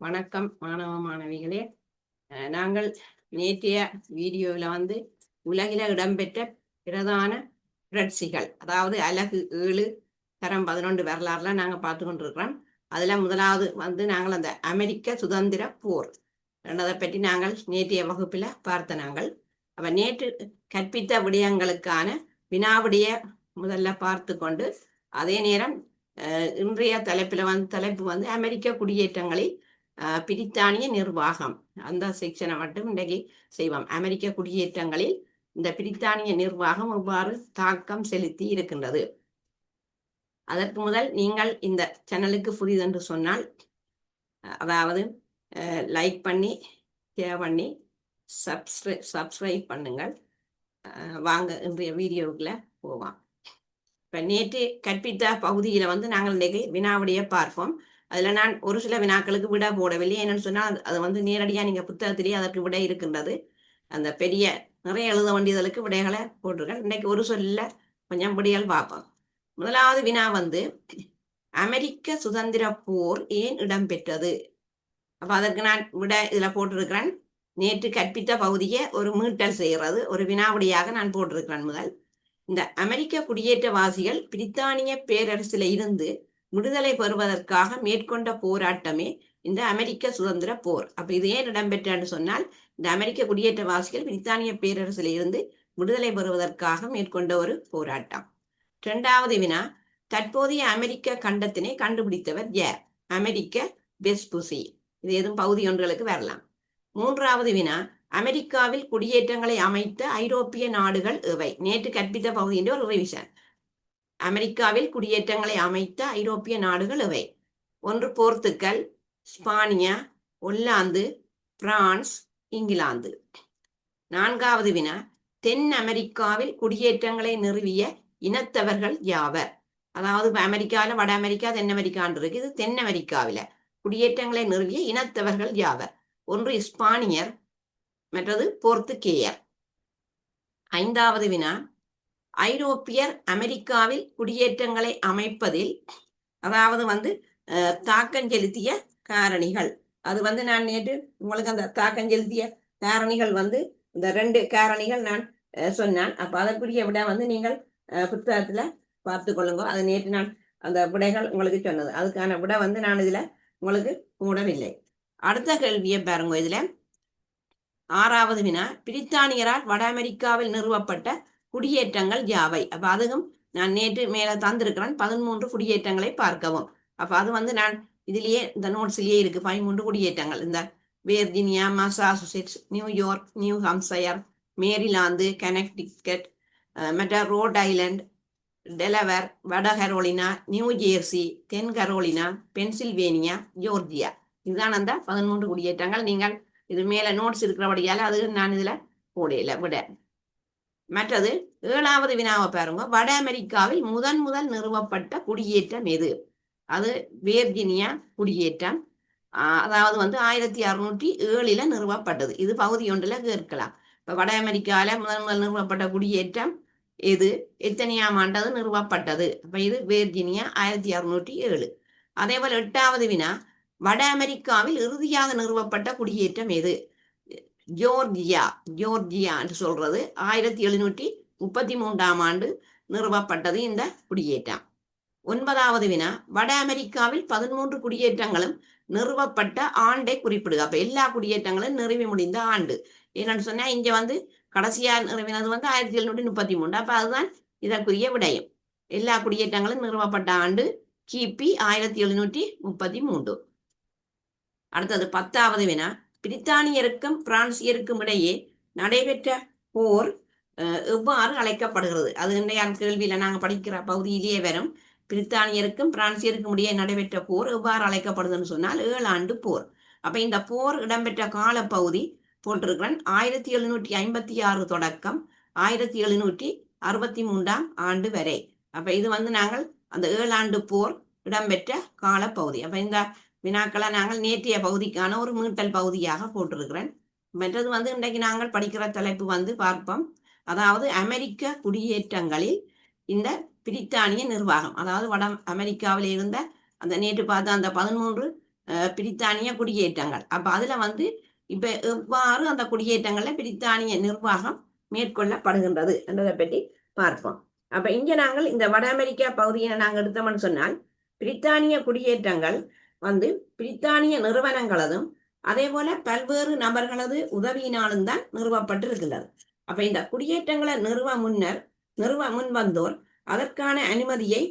வணக்கம் மாணவ மாணவிகளே. நாங்கள் நேற்றைய வீடியோவில் வந்து உலகில இடம்பெற்ற பிரதான புரட்சிகள் அதாவது அலகு ஏழு தரம் பதினொன்று வரலாறுலாம் நாங்கள் பார்த்து கொண்டிருக்கிறோம். அதில் முதலாவது வந்து நாங்கள் அந்த அமெரிக்க சுதந்திர போர் ரெண்டதை பற்றி நாங்கள் நேற்றைய வகுப்பில் பார்த்த நாங்கள். அப்போ நேற்று கற்பித்த விடயங்களுக்கான வினாவிடைய முதல்ல பார்த்து கொண்டு அதே நேரம் இன்றைய தலைப்பில் வந்து தலைப்பு வந்து அமெரிக்க குடியேற்றங்களில் பிரித்தானிய நிர்வாகம். அந்த செக்ஷனை மட்டும் இன்றைக்கு செய்வோம். அமெரிக்க குடியேற்றங்களில் இந்த பிரித்தானிய நிர்வாகம் எவ்வாறு தாக்கம் செலுத்தி இருக்கின்றது? அதற்கு முதல் நீங்கள் இந்த சேனலுக்கு புரிதென்று சொன்னால் அதாவது லைக் பண்ணி ஷேர் பண்ணி சப்ஸ்கிரை சப்ஸ்கிரைப் பண்ணுங்கள். வாங்க இன்றைய வீடியோவுக்குள்ள போவோம் இப்போ நேற்று கற்பித்த பகுதியில் வந்து நாங்கள் இன்றைக்கு வினாவுடைய பார்ப்போம். அதில் நான் ஒரு சில வினாக்களுக்கு விட போடவில்லை. என்னன்னு சொன்னால் அது- வந்து நேரடியாக நீங்கள் புத்தகத்திலேயே அதற்கு விடை இருக்கின்றது. அந்த பெரிய நிறைய எழுத வேண்டியதற்கு விடைகளை போட்டிருக்கேன். இன்னைக்கு ஒரு சொல்ல கொஞ்சம் விடைகள் பார்ப்போம். முதலாவது வினா வந்து அமெரிக்க சுதந்திர போர் ஏன் இடம்பெற்றது? அப்போ அதற்கு நான் விட இதில் போட்டிருக்கிறேன். நேற்று கற்பித்த பகுதியை ஒரு மீட்டல் செய்கிறது. ஒரு வினாவிடையாக நான் போட்டிருக்கிறேன் முதல். இந்த அமெரிக்க குடியேற்றவாசிகள் பிரித்தானிய பேரரசில் இருந்து விடுதலை பெறுவதற்காக மேற்கொண்ட போராட்டமே இந்த அமெரிக்க சுதந்திர போர். அப்ப இது ஏன் இடம்பெற்றான்னு சொன்னால் இந்த அமெரிக்க குடியேற்றவாசிகள் பிரித்தானிய பேரரசில் இருந்து விடுதலை பெறுவதற்காக மேற்கொண்ட ஒரு போராட்டம். இரண்டாவது வினா தற்போதைய அமெரிக்க கண்டத்தினை கண்டுபிடித்தவர் யார்? Amerigo Vespucci. இது எதுவும் பகுதி ஒன்றுகளுக்கு வரலாம். மூன்றாவது வினா அமெரிக்காவில் குடியேற்றங்களை அமைத்த ஐரோப்பிய நாடுகள் எவை நேற்று கற்பித்த பகுதியின் ஒரு ரிவிஷன் அமெரிக்காவில் குடியேற்றங்களை அமைத்த ஐரோப்பிய நாடுகள் இவை. ஒன்று போர்த்துக்கல் ஸ்பானியா ஒல்லாந்து பிரான்ஸ் இங்கிலாந்து. நான்காவது வினா தென் அமெரிக்காவில் குடியேற்றங்களை நிறுவிய இனத்தவர்கள் யாவர்? அதாவது இப்ப அமெரிக்காவில் வட அமெரிக்கா தென் அமெரிக்கான் இருக்கு. இது தென் அமெரிக்காவில் குடியேற்றங்களை நிறுவிய இனத்தவர்கள் யாவர்? ஒன்று இஸ்பானியர் மற்றது போர்த்துகேயர். ஐந்தாவது வினா ஐரோப்பியர் அமெரிக்காவில் குடியேற்றங்களை அமைப்பதில் அதாவது வந்து தாக்கம் செலுத்திய காரணிகள். அது வந்து நான் நேற்று உங்களுக்கு அந்த தாக்கம் செலுத்திய காரணிகள் வந்து இந்த ரெண்டு காரணிகள் நான் சொன்னான். அப்ப அதற்குரிய விட வந்து நீங்கள் புத்தகத்துல பார்த்து கொள்ளுங்க. அது நேற்று நான் அந்த விடைகள் உங்களுக்கு சொன்னது. அதுக்கான விட வந்து நான் இதுல உங்களுக்கு கூடவில்லை அடுத்த கேள்வியை பாருங்க. இதுல ஆறாவது வினா பிரித்தானியரால் வட அமெரிக்காவில் நிறுவப்பட்ட குடியேற்றங்கள் யாவை? அப்ப அதுவும் நான் நேற்று மேல தந்திருக்கிறேன். பதிமூன்று குடியேற்றங்களை பார்க்கவும். அப்ப அது வந்து நான் இதுலயே இந்த நோட்ஸ்லயே இருக்கு. பதிமூன்று குடியேற்றங்கள். இந்த Virginia Massachusetts New York New Hampshire Maryland Connecticut மற்ற ரோட் ஐலண்ட் டெலவர் வட கரோலினா நியூ ஜேர்சி தென் கரோலினா பென்சில்வேனியா ஜோர்ஜியா. இதுதான் அந்த பதிமூன்று குடியேற்றங்கள். நீங்கள் இது மேல நோட்ஸ் இருக்கிறபடியால அது நான் இதுல போடையில விட. மற்றது ஏழாவது வினாவை பாருங்க. வட அமெரிக்காவில் முதன் முதல் நிறுவப்பட்ட குடியேற்றம் எது? அது வேர்ஜினியா குடியேற்றம். அதாவது வந்து ஆயிரத்தி அறுநூற்றி ஏழுல நிறுவப்பட்டது. இது பகுதி ஒன்றுல கேட்கலாம். இப்ப வட அமெரிக்கால முதன் முதல் நிறுவப்பட்ட குடியேற்றம் எது? எத்தனையாம் ஆண்டு அது நிறுவப்பட்டது? அப்ப இது வேர்ஜினியா ஆயிரத்தி அறுநூற்றி ஏழு. அதே போல எட்டாவது வினா வட அமெரிக்காவில் இறுதியாக நிறுவப்பட்ட குடியேற்றம் எது? ஜோர்ஜியா ஜோர்ஜியா என்று சொல்றது ஆயிரத்தி எழுநூற்றி முப்பத்தி மூன்றாம் ஆண்டு நிறுவப்பட்டது இந்த குடியேற்றம். ஒன்பதாவது வினா வட அமெரிக்காவில் பதிமூன்று குடியேற்றங்களும் நிறுவப்பட்ட ஆண்டை குறிப்பிடுக. அப்ப எல்லா குடியேற்றங்களும் நிறுவி முடிந்த ஆண்டு. என்னன்னு சொன்னா இங்க வந்து கடைசியா நிறுவினது வந்து ஆயிரத்தி எழுநூற்றி முப்பத்தி மூன்று. அப்ப அதுதான் இதற்குரிய விடயம். எல்லா குடியேற்றங்களும் நிறுவப்பட்ட ஆண்டு கிபி ஆயிரத்தி எழுநூற்றி முப்பத்தி மூன்று. அடுத்தது பத்தாவது வினா பிரித்தானியருக்கும் பிரான்சியருக்கும் இடையே நடைபெற்ற போர் எவ்வாறு அழைக்கப்படுகிறது? அது இன்றைய கேள்வியில நாங்க படிக்கிற பகுதியிலேயே வரும். பிரித்தானியருக்கும் பிரான்சியருக்கும் இடையே நடைபெற்ற போர் எவ்வாறு அழைக்கப்படுதுன்னு சொன்னால் ஏழு ஆண்டு போர். அப்ப இந்த போர் இடம்பெற்ற காலப்பகுதி போட்டிருக்கிறேன் ஆயிரத்தி எழுநூற்றி ஐம்பத்தி ஆறு தொடக்கம் ஆயிரத்தி எழுநூற்றி அறுபத்தி மூன்றாம் ஆண்டு வரை. அப்ப இது வந்து நாங்கள் அந்த ஏழாண்டு போர் இடம்பெற்ற காலப்பகுதி. அப்ப இந்த வினாக்களை நாங்கள் நேற்றைய பகுதிக்கான ஒரு மீட்டல் பகுதியாக போட்டிருக்கிறேன். மற்றது வந்து இன்றைக்கு நாங்கள் படிக்கிற தலைப்பு வந்து பார்ப்போம். அதாவது அமெரிக்க குடியேற்றங்களில் இந்த பிரித்தானிய நிர்வாகம் அதாவது வட அமெரிக்காவில் இருந்த அந்த நேற்று பார்த்த அந்த பதிமூன்று பிரித்தானிய குடியேற்றங்கள். அப்போ அதில் வந்து இப்போ எவ்வாறு அந்த குடியேற்றங்களில் பிரித்தானிய நிர்வாகம் மேற்கொள்ளப்படுகின்றது என்றதை பற்றி பார்ப்போம். அப்போ இங்கே நாங்கள் இந்த வட அமெரிக்கா பகுதியை நாங்கள் எடுத்தோம்னு சொன்னால் பிரித்தானிய குடியேற்றங்கள் வந்து பிரித்தானிய நிறுவனங்களதும் அதே போல பல்வேறு நபர்களது உதவியினாலும் தான் நிறுவப்பட்டிருக்கிறது அப்ப இந்த குடியேற்றங்களை நிறுவ முன்னர் நிறுவ முன் வந்தோர் அதற்கான அனுமதியை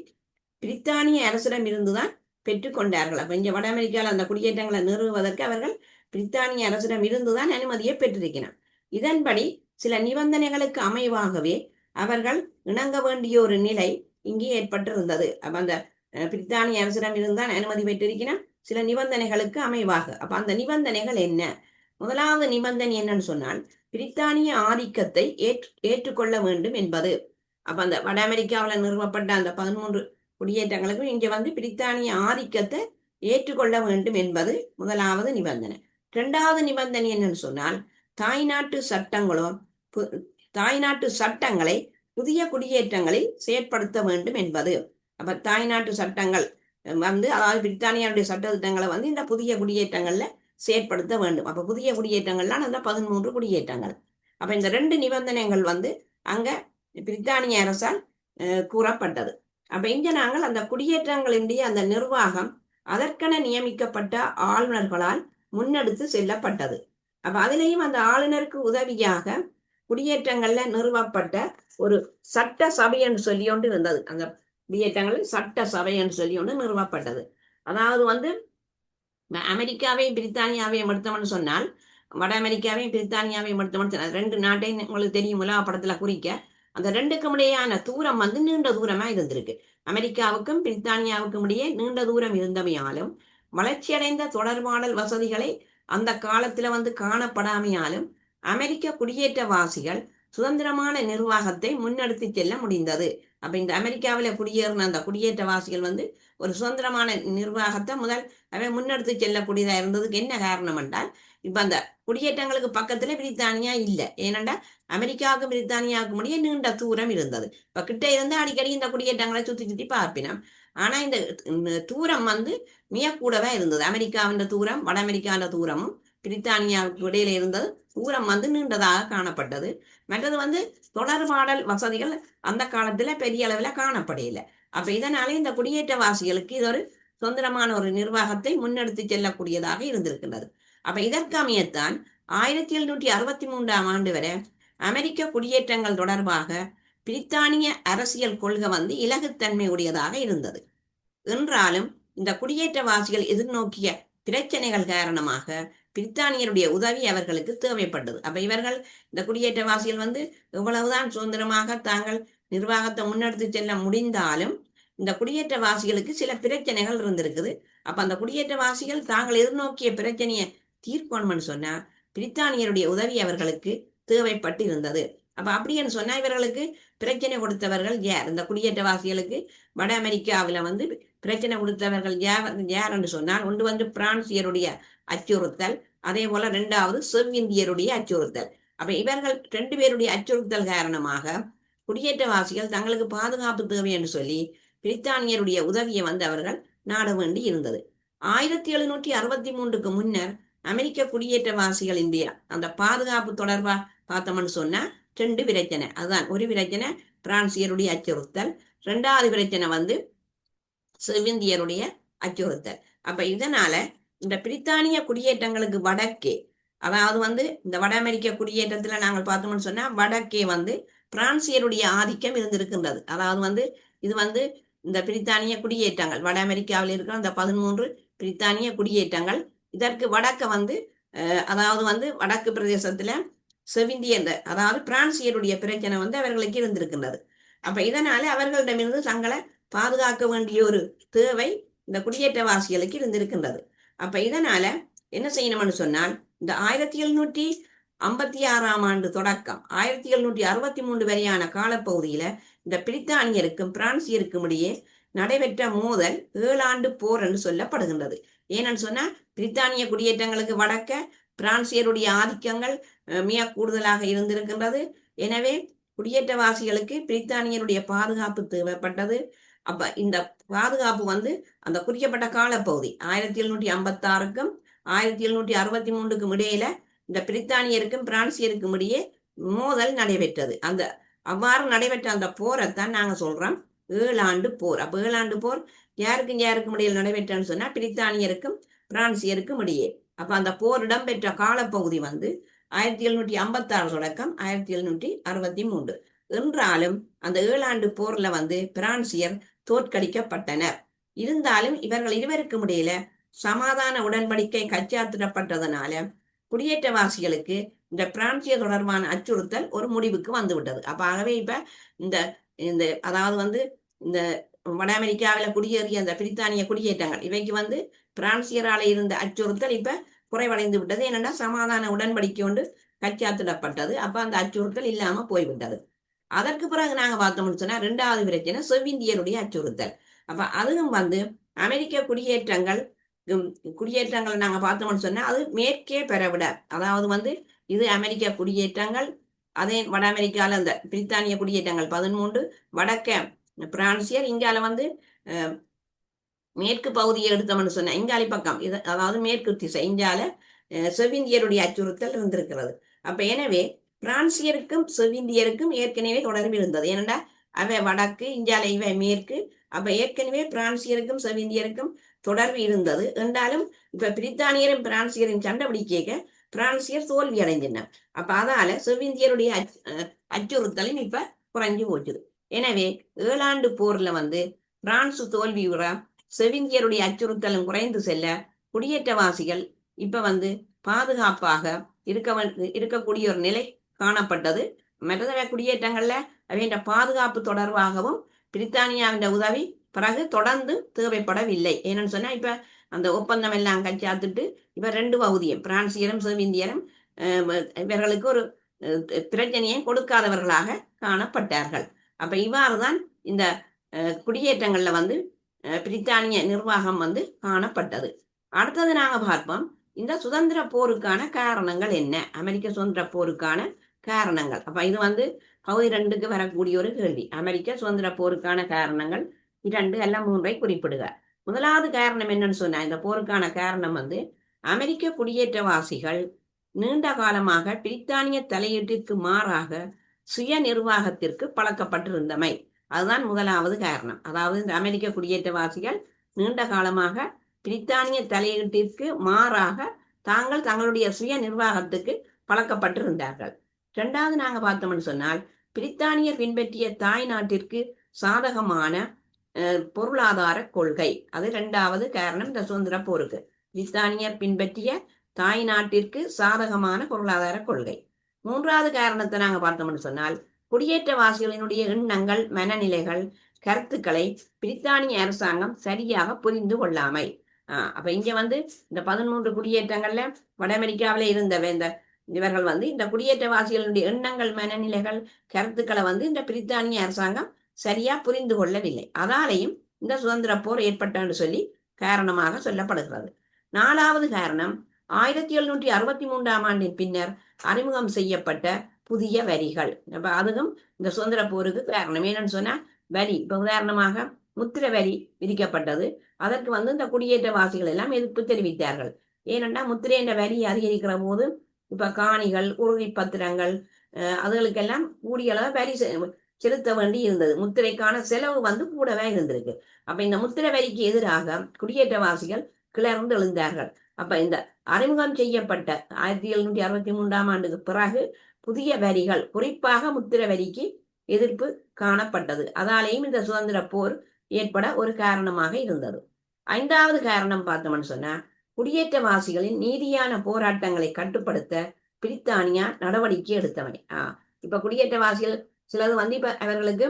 பிரித்தானிய அரசிடம் இருந்துதான் பெற்றுக்கொண்டார்கள் அப்ப இங்க வட அமெரிக்காவில் அந்த குடியேற்றங்களை நிறுவுவதற்கு அவர்கள் பிரித்தானிய அரசிடம் இருந்துதான் அனுமதியை பெற்றிருக்கிறார் இதன்படி சில நிபந்தனைகளுக்கு அமைவாகவே அவர்கள் இணங்க வேண்டிய ஒரு நிலை இங்கே ஏற்பட்டிருந்தது. அப்ப அந்த பிரித்தானிய அவசரம் இருந்தால் அனுமதி பெற்றிருக்கிறார் சில நிபந்தனைகளுக்கு அமைவாக. அப்ப அந்த நிபந்தனைகள் என்ன? முதலாவது நிபந்தனை என்னன்னு சொன்னால் பிரித்தானிய ஆதிக்கத்தை ஏற்று ஏற்றுக்கொள்ள வேண்டும் என்பது. அப்ப அந்த வட அமெரிக்காவில் நிறுவப்பட்ட அந்த பதிமூன்று குடியேற்றங்களுக்கும் இங்க வந்து பிரித்தானிய ஆதிக்கத்தை ஏற்றுக்கொள்ள வேண்டும் என்பது முதலாவது நிபந்தனை. இரண்டாவது நிபந்தனை என்னன்னு சொன்னால் தாய்நாட்டு சட்டங்களும் பு- தாய்நாட்டு சட்டங்களை புதிய குடியேற்றங்களில் செயற்படுத்த வேண்டும் என்பது. அப்ப தாய்நாட்டு சட்டங்கள் வந்து அதாவது பிரித்தானியாவுடைய சட்ட திட்டங்களை வந்து இந்த புதிய குடியேற்றங்கள்ல செயற்படுத்த வேண்டும். அப்ப புதிய குடியேற்றங்கள்லாம் அந்த பதிமூன்று குடியேற்றங்கள். அப்ப இந்த ரெண்டு நிபந்தனைகள் வந்து அங்க பிரித்தானிய அரசால் கூறப்பட்டது. அப்ப இங்க நாங்கள் அந்த குடியேற்றங்களினுடைய அந்த நிர்வாகம் அதற்கென நியமிக்கப்பட்ட ஆளுநர்களால் முன்னெடுத்து செல்லப்பட்டது. அப்ப அதிலேயும் அந்த ஆளுநருக்கு உதவியாக குடியேற்றங்கள்ல நிறுவப்பட்ட ஒரு சட்ட சபை என்று சொல்லி ஒன்று இருந்தது. அந்த குடியேற்றங்களில் சட்ட சபைன்னு சொல்லி ஒன்று நிறுவப்பட்டது. அதாவது வந்து அமெரிக்காவையும் பிரித்தானியாவையும் எடுத்தோம்னு சொன்னால் வட அமெரிக்காவையும் பிரித்தானியாவையும் எடுத்தோம்னு ரெண்டு நாட்டையும் உங்களுக்கு தெரியும் உலக படத்துல குறிக்க. அந்த ரெண்டுக்கும் இடையான தூரம் வந்து நீண்ட தூரமா இருந்திருக்கு. அமெரிக்காவுக்கும் பிரித்தானியாவுக்கும் இடையே நீண்ட தூரம் இருந்தமையாலும் வளர்ச்சியடைந்த தொடர்பாடல் வசதிகளை அந்த காலத்துல வந்து காணப்படாமையாலும் அமெரிக்க குடியேற்றவாசிகள் சுதந்திரமான நிர்வாகத்தை முன்னெடுத்து செல்ல முடிந்தது. அப்போ இந்த அமெரிக்காவில் குடியேறின அந்த குடியேற்றவாசிகள் வந்து ஒரு சுதந்திரமான நிர்வாகத்தை முதல் அவன் முன்னெடுத்து செல்லக்கூடியதாக இருந்ததுக்கு என்ன காரணம் என்றால் இப்போ அந்த குடியேற்றங்களுக்கு பக்கத்தில் பிரித்தானியா இல்லை. ஏனென்றா அமெரிக்காவுக்கும் பிரித்தானியாவுக்கும் முடிய நீண்ட தூரம் இருந்தது. இப்போ கிட்ட இருந்து அடிக்கடி இந்த குடியேற்றங்களை சுற்றி சுற்றி பார்ப்பினோம். ஆனால் இந்த தூரம் வந்து மிகக்கூடவே இருந்தது. அமெரிக்காவின் தூரம் வட அமெரிக்காவின் தூரமும் பிரித்தானியாவுக்கு இடையில இருந்தது. தூரம் வந்து நீண்டதாக காணப்பட்டது. மற்றது வந்து தொடர்பாடல் வசதிகள் அந்த காலத்துல பெரிய அளவில் காணப்படையில அப்ப இதனால இந்த குடியேற்றவாசிகளுக்கு இது ஒரு சுதந்திரமான ஒரு நிர்வாகத்தை முன்னெடுத்து செல்லக்கூடியதாக இருந்திருக்கின்றது. அப்ப இதற்கமையத்தான் ஆயிரத்தி எழுநூற்றி அறுபத்தி மூன்றாம் ஆண்டு வரை அமெரிக்க குடியேற்றங்கள் தொடர்பாக பிரித்தானிய அரசியல் கொள்கை வந்து இலகுத்தன்மை உடையதாக இருந்தது. என்றாலும் இந்த குடியேற்றவாசிகள் எதிர்நோக்கிய பிரச்சனைகள் காரணமாக பிரித்தானியருடைய உதவி அவர்களுக்கு தேவைப்பட்டது. அப்ப இவர்கள் இந்த குடியேற்றவாசிகள் வந்து எவ்வளவுதான் சுதந்திரமாக தாங்கள் நிர்வாகத்தை முன்னெடுத்து செல்ல முடிந்தாலும் இந்த குடியேற்றவாசிகளுக்கு சில பிரச்சனைகள் இருந்திருக்குது. அப்ப அந்த குடியேற்றவாசிகள் தாங்கள் எதிர்நோக்கிய பிரச்சனையை தீர்க்கணும்னு சொன்னா பிரித்தானியருடைய உதவி அவர்களுக்கு தேவைப்பட்டு இருந்தது அப்ப அப்படின்னு சொன்னா இவர்களுக்கு பிரச்சனை கொடுத்தவர்கள் யார்? இந்த குடியேற்றவாசிகளுக்கு வட அமெரிக்காவில வந்து பிரச்சனை கொடுத்தவர்கள் யார் யார் என்று சொன்னால் ஒன்று வந்து பிரான்சியருடைய அச்சுறுத்தல் அதே போல ரெண்டாவது செவ்விந்தியருடைய அச்சுறுத்தல். அப்ப இவர்கள் ரெண்டு பேருடைய அச்சுறுத்தல் காரணமாக குடியேற்றவாசிகள் தங்களுக்கு பாதுகாப்பு தேவை என்று சொல்லி பிரித்தானியருடைய உதவியை வந்து அவர்கள் நாட வேண்டி இருந்தது. ஆயிரத்தி எழுநூற்றி அறுபத்தி மூன்றுக்கு முன்னர் அமெரிக்க குடியேற்றவாசிகள் இந்தியா அந்த பாதுகாப்பு தொடர்பா பார்த்தோம்னு சொன்னா ரெண்டு பிரச்சனை. அதுதான் ஒரு பிரச்சனை பிரான்சியருடைய அச்சுறுத்தல் ரெண்டாவது பிரச்சனை வந்து செவ்விந்தியருடைய அச்சுறுத்தல். அப்ப இதனால இந்த பிரித்தானிய குடியேற்றங்களுக்கு வடக்கே அதாவது வந்து இந்த வட அமெரிக்க குடியேற்றத்துல நாங்கள் பார்த்தோம்னு சொன்னா வடக்கே வந்து பிரான்சியருடைய ஆதிக்கம் இருந்திருக்கின்றது. அதாவது வந்து இது வந்து இந்த பிரித்தானிய குடியேற்றங்கள் வட அமெரிக்காவில் இருக்கிற இந்த பதிமூன்று பிரித்தானிய குடியேற்றங்கள் இதற்கு வடக்க வந்து அதாவது வந்து வடக்கு பிரதேசத்துல செவிந்திய அதாவது பிரான்சியருடைய பிரச்சனை வந்து அவர்களுக்கு இருந்திருக்கின்றது. அப்ப இதனால அவர்களிடமிருந்து தங்களை பாதுகாக்க வேண்டிய ஒரு தேவை இந்த குடியேற்றவாசிகளுக்கு இருந்திருக்கின்றது. அப்ப இதனால என்ன செய்யணும்னு சொன்னால் இந்த ஆயிரத்தி எழுநூற்றி ஐம்பத்தி ஆறாம் ஆண்டு தொடக்கம் ஆயிரத்தி எழுநூற்றி அறுபத்தி மூன்று வரையான காலப்பகுதியில இந்த பிரித்தானியருக்கும் பிரான்சியருக்கும் இடையே நடைபெற்ற மோதல் ஏழாண்டு போர் என்று சொல்லப்படுகின்றது. ஏனென்னு சொன்னா பிரித்தானிய குடியேற்றங்களுக்கு வடக்க பிரான்சியருடைய ஆதிக்கங்கள் மிக கூடுதலாக இருந்திருக்கின்றது. எனவே குடியேற்றவாசிகளுக்கு பிரித்தானியருடைய பாதுகாப்பு தேவைப்பட்டது. அப்ப இந்த பாதுகாப்பு வந்து அந்த குறிக்கப்பட்ட காலப்பகுதி ஆயிரத்தி எழுநூற்றி ஐம்பத்தி ஆறுக்கும் ஆயிரத்தி எழுநூற்றி அறுபத்தி மூன்றுக்கும் இடையில இந்த பிரித்தானியருக்கும் பிரான்சியருக்கும் இடையே மோதல் நடைபெற்றது. அந்த அவ்வாறு நடைபெற்ற அந்த போரைத்தான் நாங்க சொல்றோம். ஏழாண்டு போர். அப்ப ஏழாண்டு போர் யாருக்கும் யாருக்கும் இடையில் நடைபெற்றன்னு சொன்னா பிரித்தானியருக்கும் பிரான்சியருக்கும் இடையே. அப்ப அந்த போர் இடம்பெற்ற காலப்பகுதி வந்து ஆயிரத்தி எழுநூற்றி ஐம்பத்தி ஆறு தொடக்கம் ஆயிரத்தி எழுநூற்றி அறுபத்தி மூன்று. என்றாலும் அந்த ஏழாண்டு போர்ல வந்து பிரான்சியர் தோற்கடிக்கப்பட்டனர். இருந்தாலும் இவர்கள் இருவருக்கும் இடையில சமாதான உடன்படிக்கை கச்சாத்திடப்பட்டதனால குடியேற்றவாசிகளுக்கு இந்த பிராந்திய தொடர்பான அச்சுறுத்தல் ஒரு முடிவுக்கு வந்துவிட்டது. அப்ப ஆகவே இப்ப இந்த இந்த அதாவது வந்து இந்த வட அமெரிக்காவில குடியேறிய அந்த பிரித்தானிய குடியேற்றங்கள் இவைக்கு வந்து பிரான்சியரால இருந்த அச்சுறுத்தல் இப்ப குறைவடைந்து விட்டது. என்னன்னா சமாதான உடன்படிக்கை ஒன்று கச்சாத்திடப்பட்டது. அப்ப அந்த அச்சுறுத்தல் இல்லாம போய்விட்டது. அதற்கு பிறகு நாங்க பார்த்தோம்னு சொன்னா ரெண்டாவது பிரச்சனை செவ்விந்தியருடைய அச்சுறுத்தல். அப்ப அதுவும் வந்து அமெரிக்க குடியேற்றங்கள் குடியேற்றங்களை நாங்க பார்த்தோம்னு சொன்னா அது மேற்கே பெறவிட. அதாவது வந்து இது அமெரிக்க குடியேற்றங்கள் அதே வட அமெரிக்கால அந்த பிரித்தானிய குடியேற்றங்கள் பதிமூன்று வடக்க பிரான்சியர் இங்கால வந்து மேற்கு பகுதியை எடுத்தோம்னு சொன்ன இங்காலி பக்கம் இது அதாவது மேற்கு திசை இங்கால செவ்விந்தியருடைய அச்சுறுத்தல் இருந்திருக்கிறது. அப்ப எனவே பிரான்சியருக்கும் செவிந்தியருக்கும் ஏற்கனவே தொடர்பு இருந்தது. ஏனென்றா அவை வடக்கு இந்தியால இவை மேற்கு அப்ப ஏற்கனவே பிரான்சியருக்கும் செவிந்தியருக்கும் தொடர்பு இருந்தது. என்றாலும் இப்ப பிரித்தானியரும் பிரான்சியரும் சண்டை பிடிக்க பிரான்சியர் தோல்வி அடைஞ்சினர் அப்ப அதால செவ்விந்தியருடைய அச்சுறுத்தலும் இப்ப குறைஞ்சு போச்சுது. எனவே ஏழாண்டு போர்ல வந்து பிரான்சு தோல்வியுற செவிந்தியருடைய அச்சுறுத்தலும் குறைந்து செல்ல குடியேற்றவாசிகள் இப்ப வந்து பாதுகாப்பாக இருக்க இருக்கக்கூடிய ஒரு நிலை காணப்பட்டது. மற்ற குடியேற்றங்கள்ல அவைய பாதுகாப்பு தொடர்பாகவும் பிரித்தானியாவின் உதவி பிறகு தொடர்ந்து தேவைப்படவில்லை. ஏன்னு சொன்னா இப்ப அந்த ஒப்பந்தம் எல்லாம் கச்சாத்துட்டு இப்ப ரெண்டு பகுதியும் பிரான்சியரும் சோவிந்தியரும் இவர்களுக்கு ஒரு பிரச்சனையை கொடுக்காதவர்களாக காணப்பட்டார்கள். அப்ப இவ்வாறுதான் இந்த குடியேற்றங்கள்ல வந்து பிரித்தானிய நிர்வாகம் வந்து காணப்பட்டது. அடுத்தது நாங்க பார்ப்போம் இந்த சுதந்திர போருக்கான காரணங்கள் என்ன? அமெரிக்க சுதந்திர போருக்கான காரணங்கள். அப்ப இது வந்து பகுதி ரெண்டுக்கு வரக்கூடிய ஒரு கேள்வி. அமெரிக்க சுதந்திர போருக்கான காரணங்கள் இரண்டு அல்ல மூன்றை குறிப்பிடுக. முதலாவது காரணம் என்னன்னு சொன்னா இந்த போருக்கான காரணம் வந்து அமெரிக்க குடியேற்றவாசிகள் நீண்ட காலமாக பிரித்தானிய தலையீட்டிற்கு மாறாக சுய நிர்வாகத்திற்கு பழக்கப்பட்டிருந்தமை. அதுதான் முதலாவது காரணம். அதாவது இந்த அமெரிக்க குடியேற்றவாசிகள் நீண்ட காலமாக பிரித்தானிய தலையீட்டிற்கு மாறாக தாங்கள் தங்களுடைய சுய நிர்வாகத்துக்கு பழக்கப்பட்டிருந்தார்கள். இரண்டாவது நாங்க பார்த்தோம்னு சொன்னால் பிரித்தானியர் பின்பற்றிய தாய் நாட்டிற்கு சாதகமான பொருளாதார கொள்கை. அது இரண்டாவது காரணம் இந்த சுதந்திர போருக்கு. பிரித்தானியர் பின்பற்றிய தாய் நாட்டிற்கு சாதகமான பொருளாதார கொள்கை. மூன்றாவது காரணத்தை நாங்க பார்த்தோம்னு சொன்னால் குடியேற்றவாசிகளினுடைய எண்ணங்கள் மனநிலைகள் கருத்துக்களை பிரித்தானிய அரசாங்கம் சரியாக புரிந்து கொள்ளாமை. அப்ப இங்க வந்து இந்த பதிமூன்று குடியேற்றங்கள்ல வட அமெரிக்காவில இருந்த இந்த இவர்கள் வந்து இந்த குடியேற்றவாசிகளுடைய எண்ணங்கள் மனநிலைகள் கருத்துக்களை வந்து இந்த பிரித்தானிய அரசாங்கம் சரியா புரிந்து கொள்ளவில்லை. அதாலையும் இந்த சுதந்திர போர் ஏற்பட்டான்னு சொல்லி காரணமாக சொல்லப்படுகிறது. நாலாவது காரணம் ஆயிரத்தி எழுநூற்றி அறுபத்தி மூன்றாம் ஆண்டின் பின்னர் அறிமுகம் செய்யப்பட்ட புதிய வரிகள். அப்ப அதுவும் இந்த சுதந்திர போருக்கு காரணம். என்னன்னு சொன்னா வரி இப்ப உதாரணமாக முத்திர வரி விதிக்கப்பட்டது. அதற்கு வந்து இந்த குடியேற்றவாசிகள் எல்லாம் எதிர்ப்பு தெரிவித்தார்கள். ஏனென்றா முத்திரை வரி அதிகரிக்கிற போது இப்ப காணிகள் உறுதி பத்திரங்கள் அதுகளுக்கெல்லாம் கூடிய அளவு வரி செலுத்த வேண்டி இருந்தது. முத்திரைக்கான செலவு வந்து கூடவே இருந்திருக்கு. அப்ப இந்த முத்திரை வரிக்கு எதிராக குடியேற்றவாசிகள் கிளர்ந்து எழுந்தார்கள். அப்ப இந்த அறிமுகம் செய்யப்பட்ட ஆயிரத்தி எழுநூற்றி அறுபத்தி மூன்றாம் ஆண்டுக்கு பிறகு புதிய வரிகள் குறிப்பாக முத்திர வரிக்கு எதிர்ப்பு காணப்பட்டது. அதாலேயும் இந்த சுதந்திர போர் ஏற்பட ஒரு காரணமாக இருந்தது. ஐந்தாவது காரணம் பார்த்தோம்னு சொன்னா குடியேற்றவாசிகளின் நீதியான போராட்டங்களை கட்டுப்படுத்த பிரித்தானியா நடவடிக்கை எடுத்தவனே. ஆஹ் இப்ப குடியேற்றவாசிகள் சிலது வந்து இப்ப அவர்களுக்கு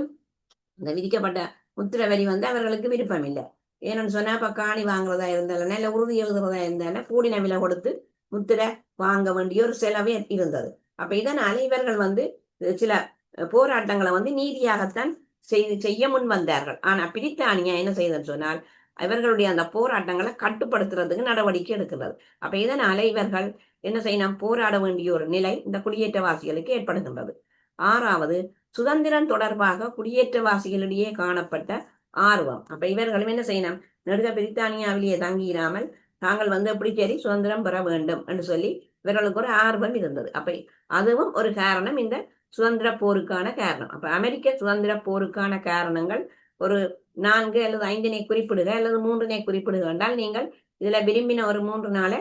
இந்த விதிக்கப்பட்ட முத்திர வரி வந்து அவர்களுக்கு விருப்பம் இல்லை ஏன்னு சொன்னா இப்ப காணி வாங்குறதா இருந்தாலும் இல்ல உறுதி எழுதுறதா இருந்தாலும் கூடின விலை கொடுத்து முத்திரை வாங்க வேண்டிய ஒரு செலவே இருந்தது. அப்ப இதனால இவர்கள் வந்து சில போராட்டங்களை வந்து நீதியாகத்தான் செய்து செய்ய முன் வந்தார்கள். ஆனா பிரித்தானியா என்ன செய்தன்னு சொன்னால் இவர்களுடைய அந்த போராட்டங்களை கட்டுப்படுத்துறதுக்கு நடவடிக்கை எடுக்கிறது. அப்ப இதனால இவர்கள் என்ன செய்யணும்? போராட வேண்டிய ஒரு நிலை இந்த குடியேற்றவாசிகளுக்கு ஏற்படுகின்றது. ஆறாவது சுதந்திரம் தொடர்பாக குடியேற்றவாசிகளிடையே காணப்பட்ட ஆர்வம். அப்ப இவர்களும் என்ன செய்யணும்? நெடுக பிரித்தானியாவிலேயே தங்கியிராமல் தாங்கள் வந்து எப்படி சரி சுதந்திரம் பெற வேண்டும் என்று சொல்லி இவர்களுக்கு ஒரு ஆர்வம் இருந்தது. அப்ப அதுவும் ஒரு காரணம். இந்த சுதந்திர போருக்கான காரணம். அப்ப அமெரிக்க சுதந்திர போருக்கான காரணங்கள் ஒரு நான்கு அல்லது ஐந்தினை குறிப்பிடுக அல்லது மூன்றினை குறிப்பிடுக என்றால் நீங்கள் இதுல விரும்பின ஒரு மூன்று நாளை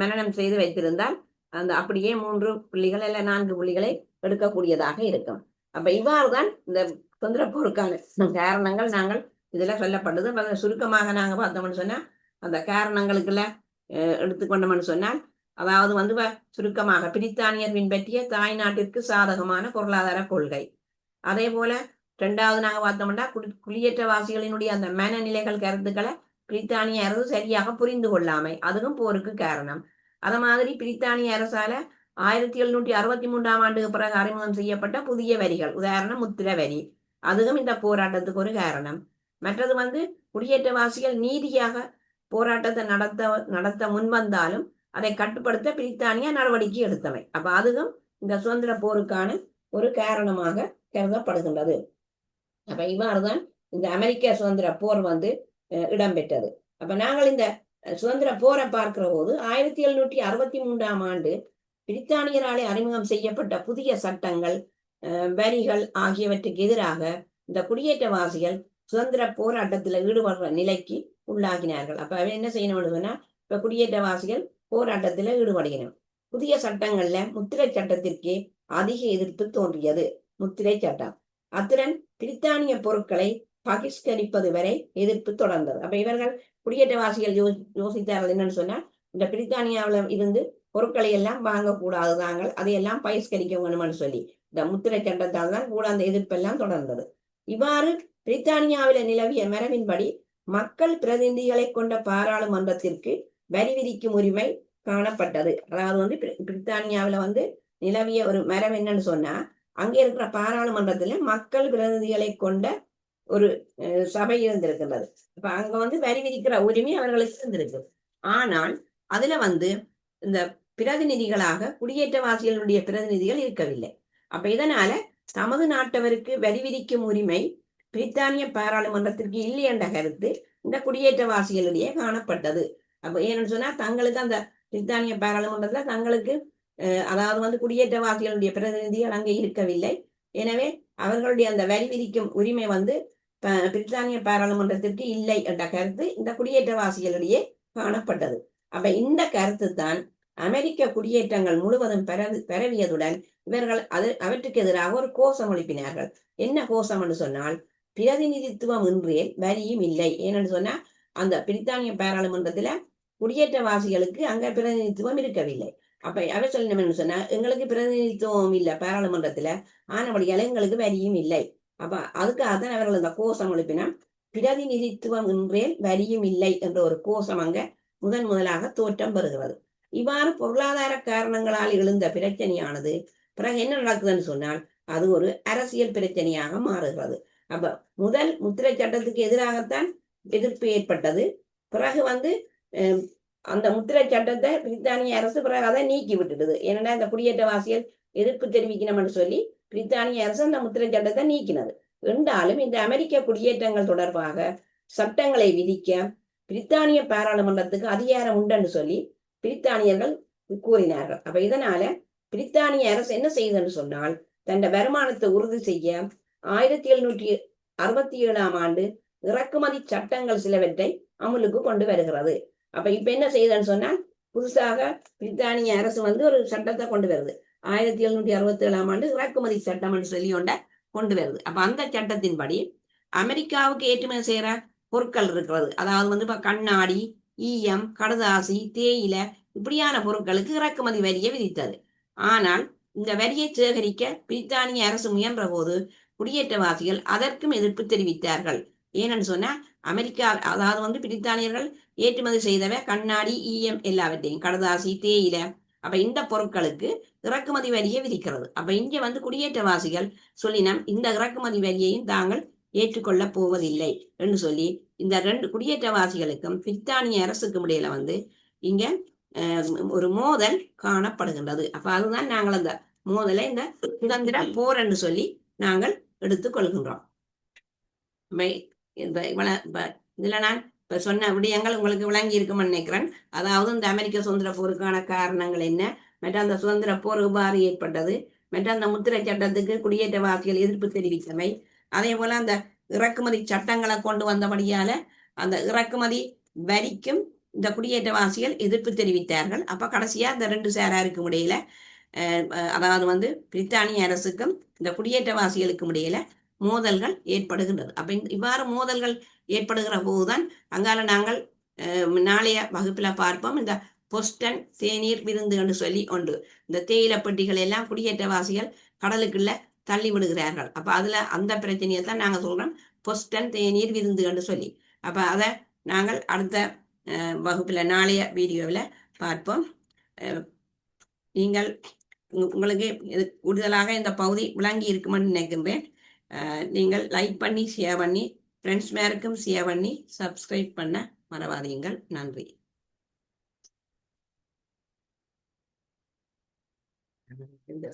மனநம் செய்து வைத்திருந்தால் அந்த அப்படியே மூன்று புள்ளிகள் அல்ல நான்கு புள்ளிகளை எடுக்கக்கூடியதாக இருக்கும். அப்ப இவ்வாறு தான் இந்த தொந்தரப்போருக்கான காரணங்கள் நாங்கள் இதுல சொல்லப்பட்டது. அதை சுருக்கமாக நாங்க பார்த்தோம்னு சொன்னா அந்த காரணங்களுக்குள்ள எடுத்துக்கொண்டோம்னு சொன்னால் அதாவது வந்து வ- சுருக்கமாக பிரித்தானியர் பின்பற்றிய தாய் நாட்டிற்கு சாதகமான பொருளாதார கொள்கை. அதே போல ரெண்டாவது நாங்க பார்த்தோம்னா குடி- குடியேற்றவாசிகளினுடைய அந்த மனநிலைகள் கருத்துக்களை பிரித்தானிய அரசு சரியாக புரிந்து கொள்ளாமை. அதுவும் போருக்கு காரணம். அத மாதிரி பிரித்தானிய அரசால ஆயிரத்தி எழுநூற்றி அறுபத்தி மூன்றாம் ஆண்டுக்கு பிறகு அறிமுகம் செய்யப்பட்ட புதிய வரிகள். உதாரணம் முத்திர வரி. அதுவும் இந்த போராட்டத்துக்கு ஒரு காரணம். மற்றது வந்து குடியேற்றவாசிகள் நீதியாக போராட்டத்தை நடத்த நடத்த முன்வந்தாலும் அதை கட்டுப்படுத்த பிரித்தானியா நடவடிக்கை எடுத்தவை. அப்ப அதுவும் இந்த சுதந்திர போருக்கான ஒரு காரணமாக கருதப்படுகின்றது. அப்ப இவ்வாறுதான் இந்த அமெரிக்க சுதந்திர போர் வந்து இடம்பெற்றது. அப்ப நாங்கள் இந்த சுதந்திர போரை பார்க்கிற போது ஆயிரத்தி எழுநூற்றி அறுபத்தி மூன்றாம் ஆண்டு பிரித்தானியராலே அறிமுகம் செய்யப்பட்ட புதிய சட்டங்கள் வரிகள் ஆகியவற்றுக்கு எதிராக இந்த குடியேற்றவாசிகள் சுதந்திர போராட்டத்துல ஈடுபடுற நிலைக்கு உள்ளாகினார்கள். அப்ப என்ன செய்யணும்னு சொன்னா இப்ப குடியேற்றவாசிகள் போராட்டத்துல ஈடுபடுகிறோம் புதிய சட்டங்கள்ல முத்திரை சட்டத்திற்கு அதிக எதிர்ப்பு தோன்றியது. முத்திரை சட்டம். அத்துடன் பிரித்தானிய பொருட்களை பகிஷ்கரிப்பது வரை எதிர்ப்பு தொடர்ந்தது. அப்ப இவர்கள் குடியேற்றவாசிகள் யோ யோசித்தார்கள் என்னன்னு சொன்னா இந்த பிரித்தானியாவில இருந்து பொருட்களை எல்லாம் வாங்கக்கூடாது தாங்கள் அதையெல்லாம் பகிஷ்கரிக்க வேணும்னு சொல்லி. இந்த முத்திரை சட்டத்தால் தான் கூட அந்த எதிர்ப்பெல்லாம் தொடர்ந்தது. இவ்வாறு பிரித்தானியாவில நிலவிய மரபின்படி மக்கள் பிரதிநிதிகளை கொண்ட பாராளுமன்றத்திற்கு வரி விதிக்கும் உரிமை காணப்பட்டது. அதாவது வந்து பிரித்தானியாவில வந்து நிலவிய ஒரு மரம் என்னன்னு சொன்னா அங்கே இருக்கிற பாராளுமன்றத்துல மக்கள் பிரதிநிதிகளை கொண்ட ஒரு சபை இருந்திருக்கின்றது. இப்ப அங்க வந்து வரி விதிக்கிற உரிமை அவர்களுக்கு இருந்திருக்கு. ஆனால் அதுல வந்து இந்த பிரதிநிதிகளாக குடியேற்றவாசிகளுடைய பிரதிநிதிகள் இருக்கவில்லை. அப்ப இதனால தமது நாட்டவருக்கு வரி விதிக்கும் உரிமை பிரித்தானிய பாராளுமன்றத்திற்கு இல்லை என்ற கருத்து இந்த குடியேற்றவாசிகளிடையே காணப்பட்டது. அப்ப ஏன்னு சொன்னா தங்களுக்கு அந்த பிரித்தானிய பாராளுமன்றத்துல தங்களுக்கு அதாவது வந்து குடியேற்றவாசிகளுடைய பிரதிநிதிகள் அங்கே இருக்கவில்லை. எனவே அவர்களுடைய அந்த வரி விதிக்கும் உரிமை வந்து பிரித்தானிய பாராளுமன்றத்திற்கு இல்லை என்ற கருத்து இந்த குடியேற்றவாசிகளிடையே காணப்பட்டது. அப்ப இந்த கருத்து தான் அமெரிக்க குடியேற்றங்கள் முழுவதும் பரவியதுடன் இவர்கள் அது அவற்றுக்கு எதிராக ஒரு கோஷம் எழுப்பினார்கள். என்ன கோஷம் என்று சொன்னால் பிரதிநிதித்துவம் இன்றே வரியும் இல்லை. ஏனென்று சொன்னா அந்த பிரித்தானிய பாராளுமன்றத்துல குடியேற்றவாசிகளுக்கு அங்க பிரதிநிதித்துவம் இருக்கவில்லை. அப்ப அவர் சொல்லணும் சொன்னா எங்களுக்கு பிரதிநிதித்துவம் இல்லை பாராளுமன்றத்துல. ஆனபடியால எங்களுக்கு வரியும் இல்லை. அப்ப அதுக்காகத்தான் அவர்கள் அந்த கோஷம் எழுப்பினா பிரதிநிதித்துவம் இன்றே வரியும் இல்லை என்ற ஒரு கோஷம் அங்க முதன் முதலாக தோற்றம் பெறுகிறது. இவ்வாறு பொருளாதார காரணங்களால் எழுந்த பிரச்சனையானது பிறகு என்ன நடக்குதுன்னு சொன்னால் அது ஒரு அரசியல் பிரச்சனையாக மாறுகிறது. அப்ப முதல் முத்திரை சட்டத்துக்கு எதிராகத்தான் எதிர்ப்பு ஏற்பட்டது. பிறகு வந்து அந்த முத்திரை சட்டத்தை பிரித்தானிய அரசு பிறகு அதை நீக்கி விட்டுடுது என்னன்னா இந்த குடியேற்றவாசிகள் எதிர்ப்பு தெரிவிக்கணும்னு சொல்லி பிரித்தானிய அரசு அந்த முத்திரை சட்டத்தை நீக்கினது. என்றாலும் இந்த அமெரிக்க குடியேற்றங்கள் தொடர்பாக சட்டங்களை விதிக்க பிரித்தானிய பாராளுமன்றத்துக்கு அதிகாரம் உண்டுன்னு சொல்லி பிரித்தானியர்கள் கூறினார்கள். அப்ப இதனால பிரித்தானிய அரசு என்ன செய்யுதுன்னு சொன்னால் தன் வருமானத்தை உறுதி செய்ய ஆயிரத்தி எழுநூற்றி அறுபத்தி ஏழாம் ஆண்டு இறக்குமதி சட்டங்கள் சிலவற்றை அமுலுக்கு கொண்டு வருகிறது. அப்ப இப்ப என்ன செய்யுதுன்னு சொன்னால் புதுசாக பிரித்தானிய அரசு வந்து ஒரு சட்டத்தை கொண்டு வருது. ஆயிரத்தி எழுநூற்றி அறுபத்தி ஏழாம் ஆண்டு இறக்குமதி சட்டம் என்று சொல்லி ஒன்றை கொண்டு வருது. அப்ப அந்த சட்டத்தின்படி அமெரிக்காவுக்கு ஏற்றுமதி செய்யற பொருட்கள் இருக்கிறது. அதாவது வந்து இப்ப கண்ணாடி ஈயம் கடதாசி தேயிலை இப்படியான பொருட்களுக்கு இறக்குமதி வரியை விதித்தது. ஆனால் இந்த வரியை சேகரிக்க பிரித்தானிய அரசு முயன்ற போது குடியேற்றவாசிகள் அதற்கும் எதிர்ப்பு தெரிவித்தார்கள். ஏனென்னு சொன்னா அமெரிக்கா அதாவது வந்து பிரித்தானியர்கள் ஏற்றுமதி செய்தவ கண்ணாடி ஈயம் எல்லாவற்றையும். கடதாசி தேயிலை. அப்ப இந்த பொருட்களுக்கு இறக்குமதி வரியை விதிக்கிறது. அப்ப இங்க வந்து குடியேற்றவாசிகள் சொல்லினம் இந்த இறக்குமதி வரியையும் தாங்கள் ஏற்றுக்கொள்ளப் போவதில்லை என்று சொல்லி இந்த ரெண்டு குடியேற்றவாசிகளுக்கும் பிரித்தானிய அரசுக்கும் இடையில வந்து இங்க அஹ், ஒரு மோதல் காணப்படுகின்றது. அப்ப அதுதான் நாங்கள் அந்த மோதலை இந்த சுதந்திர போர் என்று சொல்லி நாங்கள் எடுத்துக்கொள்கின்றோம் மை- இவ்வளவு இதுல நான் இப்ப சொன்ன விடயங்கள் உங்களுக்கு விளங்கி இருக்கும்னு நினைக்கிறேன். அதாவது இந்த அமெரிக்க சுதந்திர போருக்கான காரணங்கள் என்ன? மற்ற அந்த சுதந்திர போர் எவ்வாறு ஏற்பட்டது? மற்ற அந்த முத்திரை சட்டத்துக்கு குடியேற்றவாசிகள் எதிர்ப்பு தெரிவித்தமை அதே போல அந்த இறக்குமதி சட்டங்களை கொண்டு வந்தபடியால அந்த இறக்குமதி வரிக்கும் இந்த குடியேற்றவாசிகள் எதிர்ப்பு தெரிவித்தார்கள். அப்ப கடைசியா இந்த ரெண்டு சேராருக்கும் இடையில அதாவது வந்து பிரித்தானிய அரசுக்கும் இந்த குடியேற்றவாசிகளுக்கும் இடையில மோதல்கள் ஏற்படுகின்றது. அப்ப இந்த- இவ்வாறு மோதல்கள் ஏற்படுகிற போதுதான் அங்கால நாங்கள் நாளைய வகுப்புல பார்ப்போம். இந்த பொஸ்டன் தேநீர் விருந்து என்று சொல்லி உண்டு இந்த தேயிலை பெட்டிகள் எல்லாம் குடியேற்றவாசிகள் கடலுக்குள்ள தள்ளி விடுகிறார்கள். அப்ப அதுல அந்த பிரச்சனையை தான் நாங்கள் சொல்றோம். பொஸ்டன் தேநீர் விருந்து என்று சொல்லி. அப்ப அதை நாங்கள் அடுத்த வகுப்பில் வகுப்புல நாளைய வீடியோவில் பார்ப்போம். நீங்கள் உங்களுக்கு இது கூடுதலாக இந்த பகுதி விளங்கி இருக்குமென்னு நினைக்கின்றேன் நீங்கள் லைக் பண்ணி ஷேர் பண்ணி ஃப்ரெண்ட்ஸ் மேருக்கும் ஷேர் பண்ணி சப்ஸ்கிரைப் பண்ண மறவாதீங்கள். நன்றி. இந்த